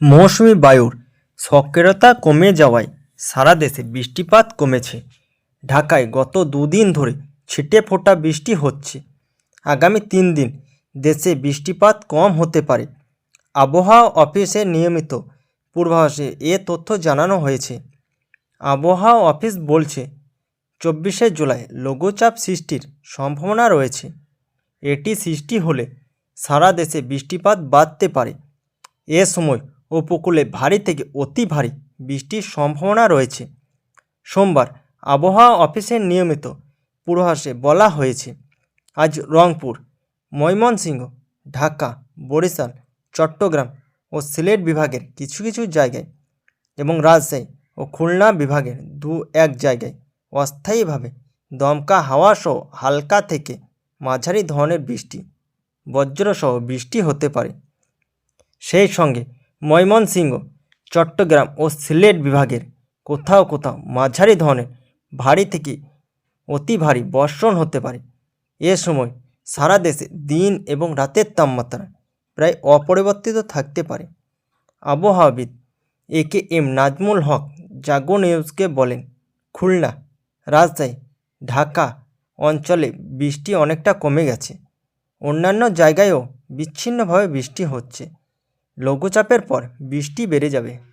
মৌসুমি বায়ুর সক্রিয়তা কমে যাওয়ায় সারা দেশে বৃষ্টিপাত কমেছে। ঢাকায় গত দুদিন ধরে ছিটে ফোটা বৃষ্টি হচ্ছে। আগামী তিন দিন দেশে বৃষ্টিপাত কম হতে পারে। আবহাওয়া অফিসের নিয়মিত পূর্বাভাসে এ তথ্য জানানো হয়েছে। আবহাওয়া অফিস বলছে, চব্বিশে জুলাই লঘুচাপ সৃষ্টির সম্ভাবনা রয়েছে। এটি সৃষ্টি হলে সারা দেশে বৃষ্টিপাত বাড়তে পারে। এ সময় উপকূলে ভারী থেকে অতি ভারী বৃষ্টির সম্ভাবনা রয়েছে। সোমবার আবহাওয়া অফিসের নিয়মিত পূর্বাভাসে বলা হয়েছে, আজ রংপুর, ময়মনসিংহ, ঢাকা, বরিশাল, চট্টগ্রাম ও সিলেট বিভাগের কিছু কিছু জায়গায় এবং রাজশাহী ও খুলনা বিভাগের দু এক জায়গায় অস্থায়ীভাবে দমকা হাওয়া সহ হালকা থেকে মাঝারি ধরনের বৃষ্টি, বজ্রসহ বৃষ্টি হতে পারে। সেই সঙ্গে ময়মনসিংহ, চট্টগ্রাম ও সিলেট বিভাগের কোথাও কোথাও মাঝারি ধরনের ভারী থেকে অতি ভারী বর্ষণ হতে পারে। এ সময় সারা দেশে দিন এবং রাতের তাপমাত্রা প্রায় অপরিবর্তিত থাকতে পারে। আবহাওয়াবিদ এ কে এম নাজমুল হক জাগো নিউজকে বলেন, খুলনা, রাজশাহী, ঢাকা অঞ্চলে বৃষ্টি অনেকটা কমে গেছে। অন্যান্য জায়গায়ও বিচ্ছিন্নভাবে বৃষ্টি হচ্ছে। লঘুচাপের পর বৃষ্টি বেড়ে যাবে।